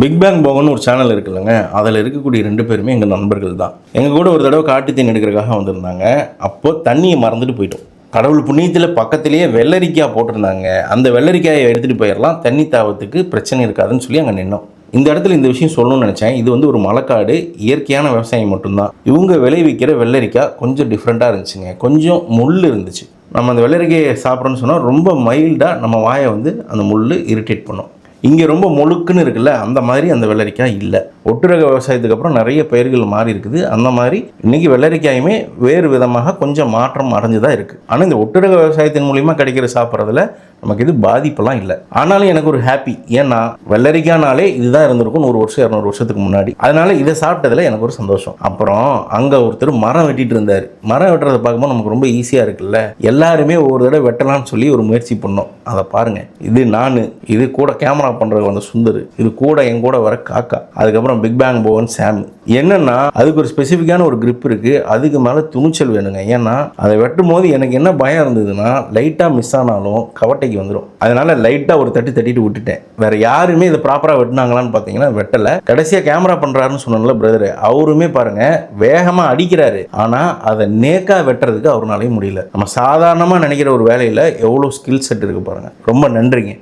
Big bang போகன்னு ஒரு channel இருக்குல்லங்க. அதில் இருக்கக்கூடிய ரெண்டு பேருமே எங்கள் நண்பர்கள் தான். எங்கள் கூட ஒரு தடவை காட்டு தீன் எடுக்கிறதுக்காக வந்திருந்தாங்க. அப்போது தண்ணியை மறந்துட்டு போயிட்டோம். கடவுள் புண்ணியத்தில் பக்கத்திலேயே வெள்ளரிக்காய் போட்டிருந்தாங்க. அந்த வெள்ளரிக்காயை எடுத்துகிட்டு போயிடலாம் தண்ணி தாவத்துக்கு பிரச்சனை இருக்காதுன்னு சொல்லி அங்கே நின்னோம். இந்த இடத்துல இந்த விஷயம் சொல்லணும்னு நினச்சேன். இது வந்து ஒரு மலைக்காடு. இயற்கையான விவசாயம் மட்டும்தான். இவங்க விளைவிக்கிற வெள்ளரிக்காய் கொஞ்சம் டிஃப்ரெண்ட்டாக இருந்துச்சுங்க. கொஞ்சம் முள் இருந்துச்சு. நம்ம அந்த வெள்ளரிக்காயை சாப்பிட்றோன்னு சொன்னால் ரொம்ப மைல்டாக நம்ம வாயை வந்து அந்த முள் இரிட்டேட் பண்ணும். இங்கே ரொம்ப முழுக்குன்னு இருக்குல்ல அந்த மாதிரி அந்த வெள்ளரிக்காய் இல்லை. ஒட்டுரக விவசாயத்துக்கு அப்புறம் நிறைய பயிர்கள் மாறி இருக்குது. அந்த மாதிரி இன்னைக்கு வெள்ளரிக்காயுமே வேறு விதமாக கொஞ்சம் மாற்றம் அடைஞ்சு தான் இருக்குது ஆனால் இந்த ஒட்டுரக விவசாயத்தின் மூலிமா கிடைக்கிற சாப்பிட்றதுல நமக்கு இது பாதிப்பெல்லாம் இல்லை. ஆனாலும் எனக்கு ஒரு ஹாப்பி ஏன்னா வெள்ளரிக்கானாலே இதுதான் இருந்திருக்கும் நூறு வருஷம் இரநூறு வருஷத்துக்கு முன்னாடி. அதனால இதை சாப்பிட்டதுல எனக்கு ஒரு சந்தோஷம். அப்புறம் அங்கே ஒருத்தர் மரம் வெட்டிட்டு இருந்தார். மரம் வெட்டுறதை பார்க்கும்போது நமக்கு ரொம்ப ஈஸியாக இருக்குல்ல? எல்லாருமே ஒவ்வொரு தடவை வெட்டலாம்னு சொல்லி ஒரு முயற்சி பண்ணோம். அதை பாருங்கள் இது நான் இது கூட கேமரா பண்ணுறது வந்த சுந்தர் இது கூட என் கூட வர காக்கா. அதுக்கப்புறம் பிக் பேங் போவன் சாம் என்னன்னா அதுக்கு ஒரு ஸ்பெசிஃபிக்கான ஒரு கிரிப் இருக்கு. அதுக்கு மேலே துணிச்சல் வேணுங்க. ஏன்னா அதை வெட்டும் போது எனக்கு என்ன பயம் இருந்ததுன்னா லைட்டாக மிஸ் ஆனாலும் கவட்டைக்கு வந்துடும் அதனால லைட்டாக ஒரு தட்டி தட்டிட்டு விட்டுட்டேன். வேற யாருமே இதை ப்ராப்பராக வெட்டினாங்களான்னு பார்த்தீங்கன்னா வெட்டலை. கடைசியாக கேமரா பண்ணுறாருன்னு சொன்னல பிரதர் அவருமே பாருங்க வேகமாக அடிக்கிறாரு. ஆனால் அதை நேக்கா வெட்டுறதுக்கு அவருனாலையும் முடியல. நம்ம சாதாரணமாக நினைக்கிற ஒரு வேலையில் எவ்வளோ ஸ்கில் செட் இருக்கு பாருங்க. ரொம்ப நன்றிங்க.